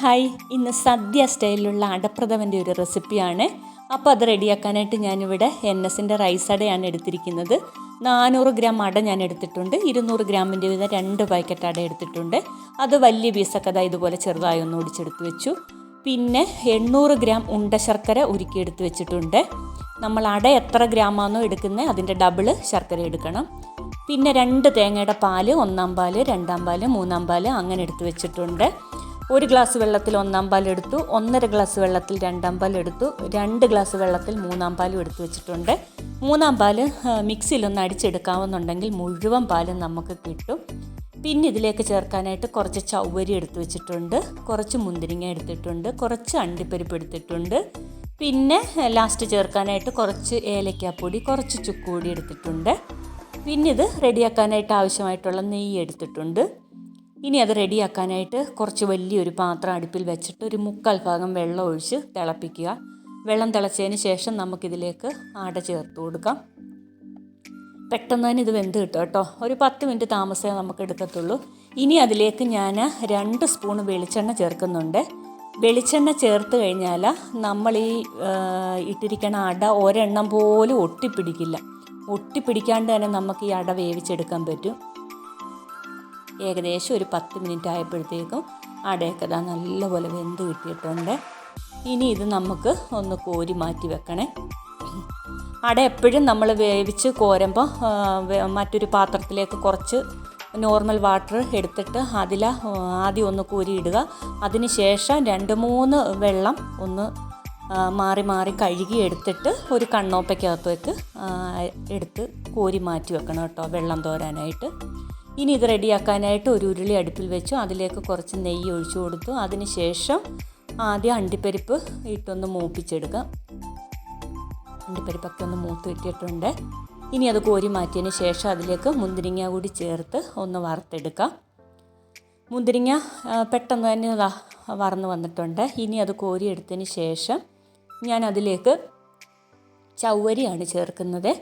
Hi ഇന്ന് സദ്യ സ്റ്റൈലിലുള്ള അടപ്രഥമന്റെ ഒരു റെസിപ്പിയാണ്. അപ്പോൾ അത് റെഡിയാക്കാനായിട്ട് ഞാനിവിടെ എൻ എസിന്റെ റൈസ് അടയാണ് എടുത്തിരിക്കുന്നത്. നാനൂറ് ഗ്രാം അട ഞാൻ എടുത്തിട്ടുണ്ട്. ഇരുന്നൂറ് ഗ്രാമിന്റെ വിധം രണ്ട് പാക്കറ്റ് അട എടുത്തിട്ടുണ്ട്. അത് വലിയ പീസൊക്കെ അതാ ഇതുപോലെ ചെറുതായി ഒന്ന് ഒടിച്ചെടുത്ത് വെച്ചു. പിന്നെ എണ്ണൂറ് ഗ്രാം ഉണ്ട ശർക്കര ഉരുക്കിയെടുത്ത് വെച്ചിട്ടുണ്ട്. നമ്മൾ അട എത്ര ഗ്രാമാണോ എടുക്കുന്നത് അതിന്റെ ഡബിൾ ശർക്കര എടുക്കണം. പിന്നെ രണ്ട് തേങ്ങയുടെ പാൽ ഒന്നാം പാൽ രണ്ടാം പാൽ മൂന്നാം പാൽ അങ്ങനെ എടുത്ത് വെച്ചിട്ടുണ്ട്. ഒരു ഗ്ലാസ് വെള്ളത്തിൽ ഒന്നാം പാൽ എടുത്തു ഒന്നര ഗ്ലാസ് വെള്ളത്തിൽ രണ്ടാം പാൽ എടുത്തു രണ്ട് ഗ്ലാസ് വെള്ളത്തിൽ മൂന്നാം പാലും എടുത്തു വെച്ചിട്ടുണ്ട്. മൂന്നാം പാൽ മിക്സിയിലൊന്ന് അടിച്ചെടുക്കാമെന്നുണ്ടെങ്കിൽ മുഴുവൻ പാലും നമുക്ക് കിട്ടും. പിന്നെ ഇതിലേക്ക് ചേർക്കാനായിട്ട് കുറച്ച് ചവ്വരി എടുത്തു വെച്ചിട്ടുണ്ട് കുറച്ച് മുന്തിരിങ്ങ എടുത്തിട്ടുണ്ട് കുറച്ച് അണ്ടിപ്പരിപ്പ് എടുത്തിട്ടുണ്ട്. പിന്നെ ലാസ്റ്റ് ചേർക്കാനായിട്ട് കുറച്ച് ഏലക്കാപ്പൊടി കുറച്ച് ചുക്കുപൊടി എടുത്തിട്ടുണ്ട്. പിന്നെ ഇത് റെഡിയാക്കാനായിട്ട് ആവശ്യമായിട്ടുള്ള നെയ്യ് എടുത്തിട്ടുണ്ട്. ഇനി അത് റെഡിയാക്കാനായിട്ട് കുറച്ച് വലിയൊരു പാത്രം അടുപ്പിൽ വെച്ചിട്ട് ഒരു മുക്കാൽ ഭാഗം വെള്ളം ഒഴിച്ച് തിളപ്പിക്കുക. വെള്ളം തിളച്ചതിന് ശേഷം നമുക്കിതിലേക്ക് ആട ചേർത്ത് കൊടുക്കാം. പെട്ടെന്ന് തന്നെ ഇത് വെന്ത് കിട്ടും കേട്ടോ. ഒരു പത്ത് മിനിറ്റ് താമസമേ നമുക്ക് എടുക്കത്തുള്ളൂ. ഇനി അതിലേക്ക് ഞാൻ രണ്ട് സ്പൂൺ വെളിച്ചെണ്ണ ചേർക്കുന്നുണ്ട്. വെളിച്ചെണ്ണ ചേർത്ത് കഴിഞ്ഞാൽ നമ്മൾ ഈ ഇട്ടിരിക്കുന്ന അട ഒരെണ്ണം പോലും ഒട്ടിപ്പിടിക്കില്ല. ഒട്ടിപ്പിടിക്കാണ്ട് തന്നെ നമുക്ക് ഈ അട വേവിച്ചെടുക്കാൻ പറ്റും. ഏകദേശം ഒരു പത്ത് മിനിറ്റ് ആയപ്പോഴത്തേക്കും അടയൊക്കെ ഇതാ നല്ലപോലെ വെന്ത് കിട്ടിയിട്ടുണ്ട്. ഇനി ഇത് നമുക്ക് ഒന്ന് കോരി മാറ്റി വെക്കണേ. അട എപ്പോഴും നമ്മൾ വേവിച്ച് കോരുമ്പോൾ മറ്റൊരു പാത്രത്തിലേക്ക് കുറച്ച് നോർമൽ വാട്ടർ എടുത്തിട്ട് അതിൽ ആദ്യം ഒന്ന് കോരിയിടുക. അതിന് ശേഷം രണ്ട് മൂന്ന് വെള്ളം ഒന്ന് മാറി മാറി കഴുകി എടുത്തിട്ട് ഒരു കണ്ണോപ്പയ്ക്കകത്തേക്ക് എടുത്ത് കോരി മാറ്റി വെക്കണം കേട്ടോ വെള്ളം തോരാനായിട്ട്. ഇനി ഇത് റെഡിയാക്കാനായിട്ട് ഒരു ഉരുളി അടുപ്പിൽ വെച്ചു. അതിലേക്ക് കുറച്ച് നെയ്യ് ഒഴിച്ചു കൊടുത്തു. അതിന് ശേഷം ആദ്യം അണ്ടിപ്പരിപ്പ് ഇട്ടൊന്ന് മൂപ്പിച്ചെടുക്കാം. അണ്ടിപ്പരിപ്പൊക്കെ ഒന്ന് മൂത്ത് ഇട്ടിട്ടുണ്ട് ഇനി അത് കോരി മാറ്റിയതിന് ശേഷം അതിലേക്ക് മുന്തിരിങ്ങ കൂടി ചേർത്ത് ഒന്ന് വറുത്തെടുക്കാം. മുന്തിരിങ്ങ പെട്ടെന്ന് തന്നെ വറന്ന് വന്നിട്ടുണ്ട്. ഇനി അത് കോരി എടുത്തതിന് ശേഷം ഞാൻ അതിലേക്ക് ചവ്വരിയാണ് ചേർക്കുന്നത്.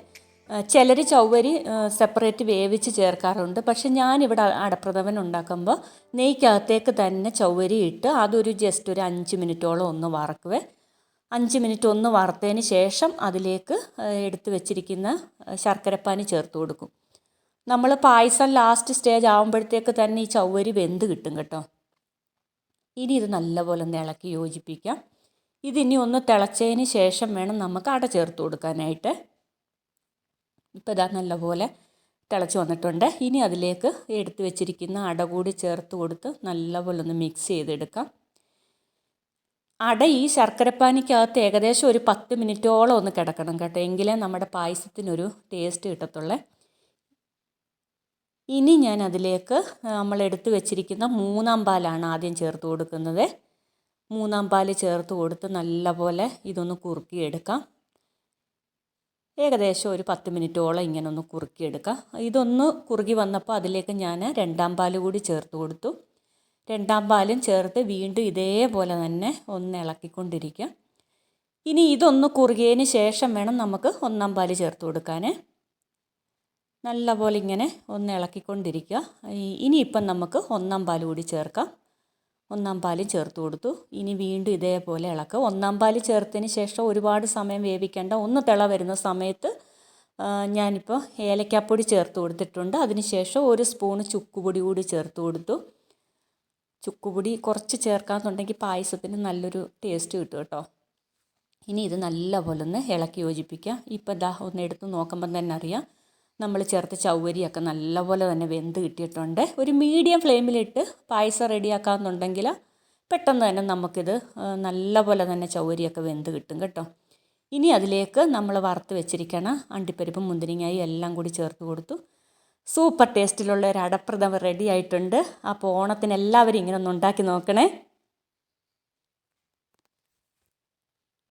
ചിലർ ചവ്വരി സെപ്പറേറ്റ് വേവിച്ച് ചേർക്കാറുണ്ട്. പക്ഷെ ഞാനിവിടെ അടപ്രഥമൻ ഉണ്ടാക്കുമ്പോൾ നെയ്ക്കകത്തേക്ക് തന്നെ ചവ്വരി ഇട്ട് അതൊരു ജസ്റ്റ് ഒരു അഞ്ച് മിനിറ്റോളം ഒന്ന് വറക്കുവേ. അഞ്ച് മിനിറ്റ് ഒന്ന് വറുത്തതിന് ശേഷം അതിലേക്ക് എടുത്തു വെച്ചിരിക്കുന്ന ശർക്കരപ്പാനി ചേർത്ത് കൊടുക്കും. നമ്മൾ പായസം ലാസ്റ്റ് സ്റ്റേജ് ആകുമ്പോഴത്തേക്ക് തന്നെ ഈ ചവ്വരി വെന്ത് കിട്ടും കേട്ടോ. ഇനി ഇത് നല്ലപോലെ ഒന്ന് ഇളക്കി യോജിപ്പിക്കാം. ഇതിനി ഒന്ന് തിളച്ചതിന് ശേഷം വേണം നമുക്ക് അട ചേർത്ത് കൊടുക്കാനായിട്ട്. ഇപ്പോൾ ഇതാ നല്ലപോലെ തിളച്ച് വന്നിട്ടുണ്ട്. ഇനി അതിലേക്ക് എടുത്ത് വെച്ചിരിക്കുന്ന അട കൂടി ചേർത്ത് കൊടുത്ത് നല്ലപോലെ ഒന്ന് മിക്സ് ചെയ്തെടുക്കാം. അട ഈ ശർക്കരപ്പാനിക്കകത്ത് ഏകദേശം ഒരു പത്ത് മിനിറ്റോളം ഒന്ന് കിടക്കണം കേട്ടോ. എങ്കിലേ നമ്മുടെ പായസത്തിനൊരു ടേസ്റ്റ് കിട്ടത്തുള്ളേ. ഇനി ഞാൻ അതിലേക്ക് നമ്മൾ എടുത്തു വെച്ചിരിക്കുന്ന മൂന്നാം പാലാണ് ആദ്യം ചേർത്ത് കൊടുക്കുന്നത്. മൂന്നാം പാൽ ചേർത്ത് കൊടുത്ത് നല്ലപോലെ ഇതൊന്ന് കുറുക്കിയെടുക്കാം. ഏകദേശം ഒരു പത്ത് മിനിറ്റോളം ഇങ്ങനെ ഒന്ന് കുറുക്കിയെടുക്കുക ഇതൊന്ന് കുറുകി വന്നപ്പോൾ അതിലേക്ക് ഞാൻ രണ്ടാം പാൽ കൂടി ചേർത്ത് കൊടുത്തു. രണ്ടാം പാലും ചേർത്ത് വീണ്ടും ഇതേപോലെ തന്നെ ഒന്ന് ഇളക്കിക്കൊണ്ടിരിക്കുക ഇനി ഇതൊന്ന് കുറുകിയതിന് ശേഷം വേണം നമുക്ക് ഒന്നാം പാൽ ചേർത്ത് കൊടുക്കാൻ. നല്ലപോലെ ഇങ്ങനെ ഒന്ന് ഇളക്കിക്കൊണ്ടിരിക്കുക. ഇനിയിപ്പം നമുക്ക് ഒന്നാം പാൽ കൂടി ചേർക്കാം. ഒന്നാം പാലും ചേർത്ത് കൊടുത്തു. ഇനി വീണ്ടും ഇതേപോലെ ഇളക്കുക. ഒന്നാം പാൽ ചേർത്തതിന് ശേഷം ഒരുപാട് സമയം വേവിക്കേണ്ട ഒന്ന് തിള വരുന്ന സമയത്ത് ഞാനിപ്പോൾ ഏലക്കാപ്പൊടി ചേർത്ത് കൊടുത്തിട്ടുണ്ട്. അതിന് ശേഷം ഒരു സ്പൂണ് ചുക്കുപൊടി കൂടി ചേർത്ത് കൊടുത്തു. ചുക്കുപൊടി കുറച്ച് ചേർക്കാമെന്നുണ്ടെങ്കിൽ പായസത്തിന് നല്ലൊരു ടേസ്റ്റ് കിട്ടും കേട്ടോ. ഇനി ഇത് നല്ലപോലെ ഒന്ന് ഇളക്കി യോജിപ്പിക്കുക. ഇപ്പോൾ ദാ ഒന്ന് എടുത്ത് നോക്കുമ്പം തന്നെ അറിയാം. നമ്മൾ ചേർത്ത് ചൗവരിയൊക്കെ നല്ലപോലെ തന്നെ വെന്ത് കിട്ടിയിട്ടുണ്ട്. ഒരു മീഡിയം ഫ്ലെയിമിലിട്ട് പായസം റെഡിയാക്കാമെന്നുണ്ടെങ്കിൽ പെട്ടെന്ന് തന്നെ നമുക്കിത് നല്ലപോലെ തന്നെ ചൗവരിയൊക്കെ വെന്ത് കിട്ടും കേട്ടോ. ഇനി അതിലേക്ക് നമ്മൾ വറുത്ത് വെച്ചിരിക്കണ അണ്ടിപ്പരിപ്പും മുന്തിരിങ്ങായും എല്ലാം കൂടി ചേർത്ത് കൊടുത്തു. സൂപ്പർ ടേസ്റ്റിലുള്ള ഒരു അടപ്രഥമ റെഡി ആയിട്ടുണ്ട്. അപ്പോൾ ഓണത്തിന് എല്ലാവരും ഇങ്ങനെ ഒന്ന് ഉണ്ടാക്കി നോക്കണേ.